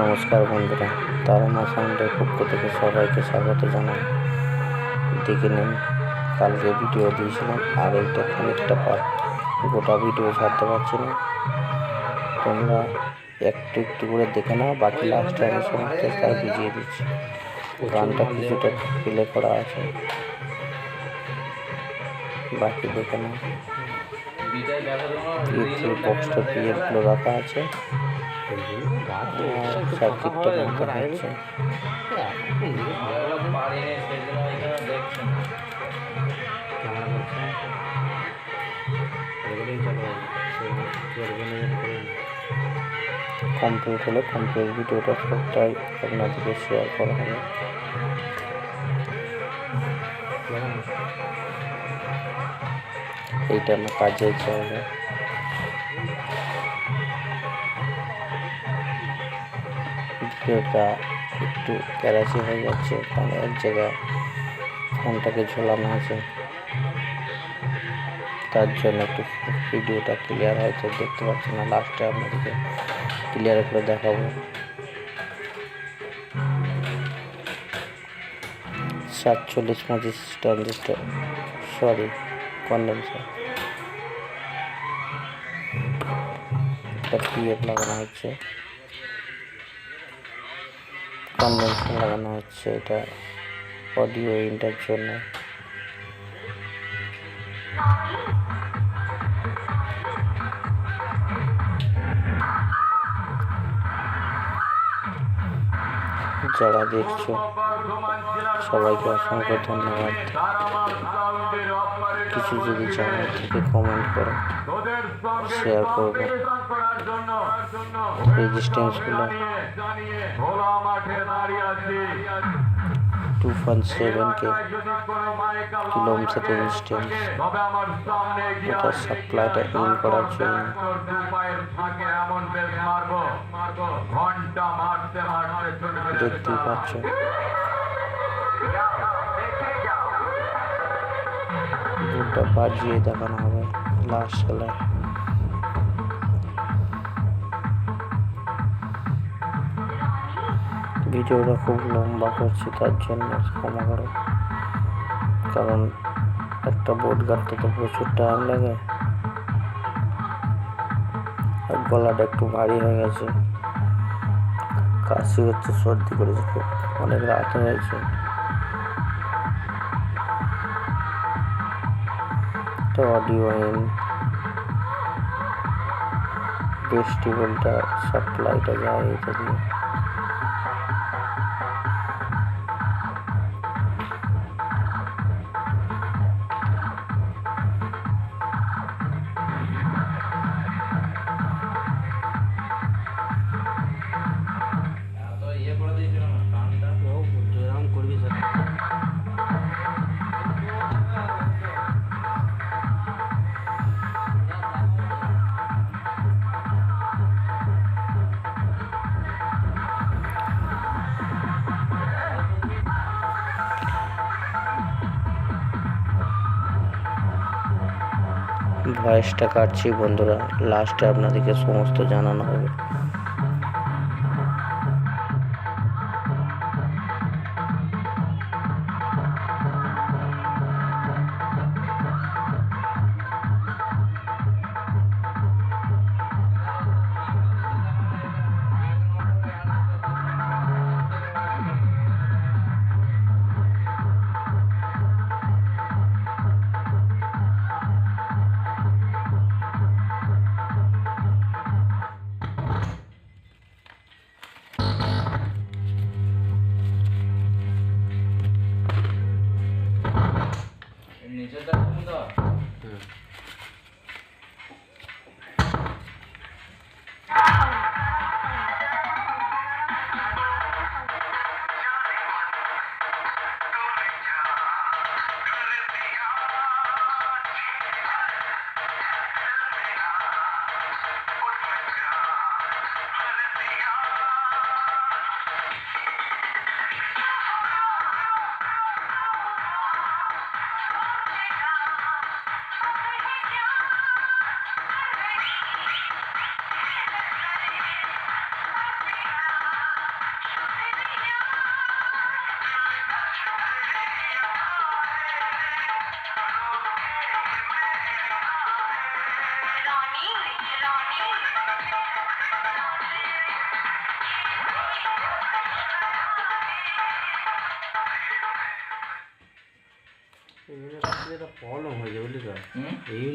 নমস্কার বন্ধুরা তারা সাউন্ডের পক্ষ থেকে সবাইকে স্বাগত জানাই। দেখে নিন কালকে ভিডিও দিয়েছিলাম আর এইটা খানিকটা পার্ট গোটা ভিডিও ছাড়তে পারছি না। তোমরা একটু একটু করে দেখে নাও বাকি লাস্টে আমি সমস্ত তাই বুঝিয়ে দিচ্ছি। গানটা কিছুটা প্লে করা আছে। বাকি দেখে নাও। বক্সটা পিএফগুলো রাখা আছে। কমপ্লিট হলে কমপ্লিট ভিডিওটা সবটাই আপনাদেরকে শেয়ার করা হবে। এইটা আমার কাজের জায়গা। ভিডিওটা একটু ক্যারাচি হয়ে যাচ্ছে কারণ এক জায়গায় ফোনটাকে ঝোলানো আছে। তার জন্য একটু ভিডিওটা ক্লিয়ার হয়তো দেখতে পাচ্ছি না, লাস্টে আপনাদেরকে ক্লিয়ার করে দেখাবো। সাতচল্লিশ পঁচিশ ট্রানজিস্টার, সরি, কন্ডেন্সার। একটা পিএফ লাগানো হচ্ছে। কন্ডেন্সার লাগানো হচ্ছে এটা অডিও ইন্টার জন্য। যারা দেখছ সবাইকে অসংখ্য ধন্যবাদ। কিছু যদি চ্যানেল থেকে কমেন্ট করো শেয়ার করব রেজিস্ট্যান্সগুলো টু পয়েন্ট সেভেন কে কিলোমিটার রেজিস্ট্যান্স এটা সাপ্লাইটা ইন করার জন্য। দেখতেই পাচ্ছ। দুটা বাজিয়ে দেখানো হবে লাস্ট খেলায়। ভিডিওটা খুব লম্বা করছি, তার জন্য ক্ষমা করো। কারণ একটা বোট গাড়তে তো প্রচুর টাইম লাগে। আর গলাটা একটু ভারী হয়ে গেছে। কাশি হচ্ছে, সর্দি করেছে অনেক রাত হয়েছে। তো অডিও ইন সাপ্লাইটা যায় এটা দিয়ে। ভয়েসটা কাটছি বন্ধুরা লাস্টে আপনাদেরকে সমস্ত জানানো হবে।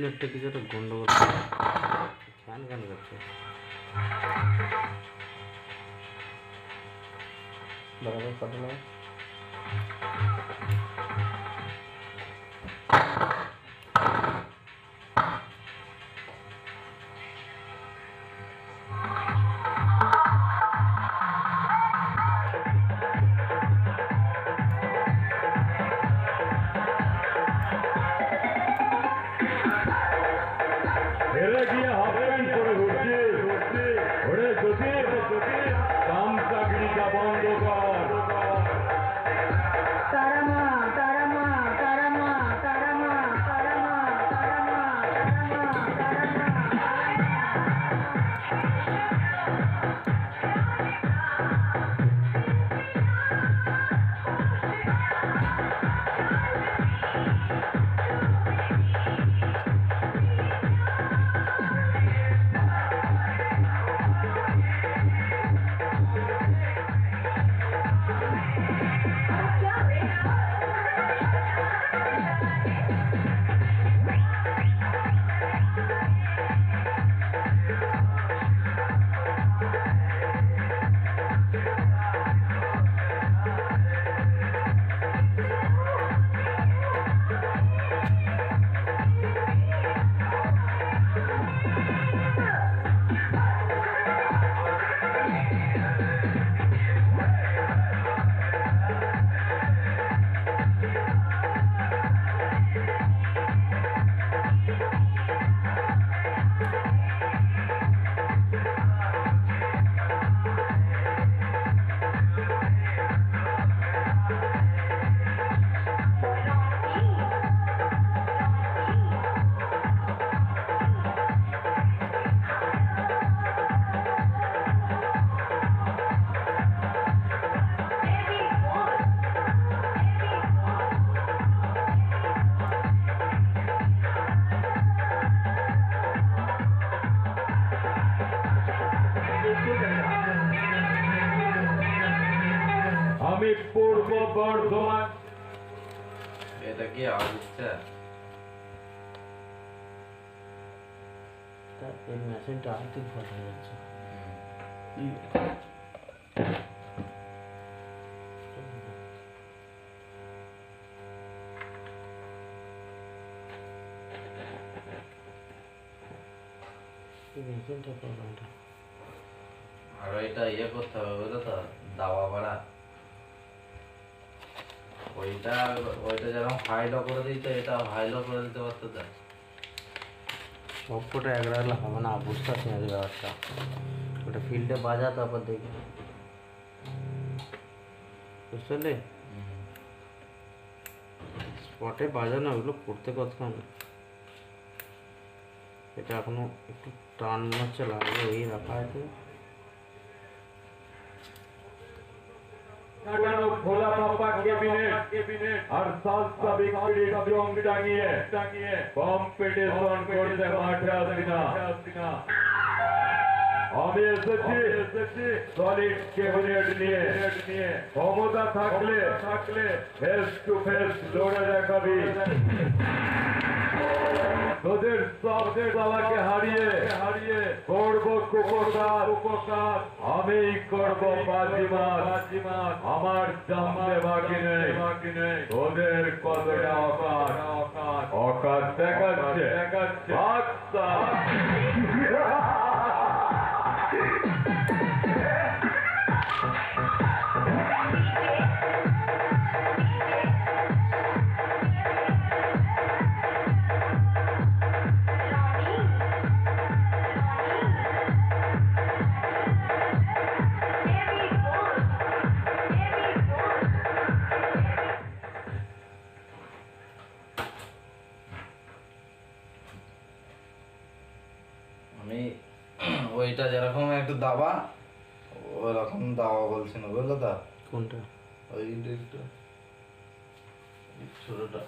ইউনিটটা কিছু একটা গন্ডগোল ফ্যান গান করছে বরাবর কত Yeah. আমি পূর্ব বর্ধমান। এটা কি এই মেশিনটা আর্থিক ফল্ট হয়ে যাচ্ছে। আর এটা ইয়ে করতে হবে বুঝলো তো? দাওয়া ভাড়া ওইটা ওইটা যেরকম হাইলো করে দিত, এটা হাইলো করে দিতে পারতো তো। সব কটা এক রাখলে হবে না বুঝতে পারছি না ব্যাপারটা। ওটা ফিল্ডে বাজা, তারপর দেখি। বুঝতে পারলি? স্পটে বাজানো ওগুলো করতে কতক্ষণ এটা এখনও একটু টান হচ্ছে লাগবে এই রাখা আছে কাটানো খোলা পাপা কেবিনেট আর সালসা বিক্রির জং টাঙিয়ে টাঙিয়ে কম্পিটিশন করতে মাঠে আসি না আমি এসেছি এসেছি সলিড ক্যাবিনেট নিয়ে নিয়ে ক্ষমতা থাকলে থাকলে ফেস টু ফেস লড়ে দেখাবি তোদের সবদের বাবাকে হারিয়ে হারিয়ে করব কুপকার উপকার আমি করব বাজিমার আমার বাকি নেই বাকি নেই। তোদের কতটা অকার অকার অকার দেখাচ্ছে। দেখাচ্ছে ওইটা যেরকম একটু দাবা ওরকম দাবা বলছি না বুঝলো দা কোনটা? ওই একটু ছোটটা।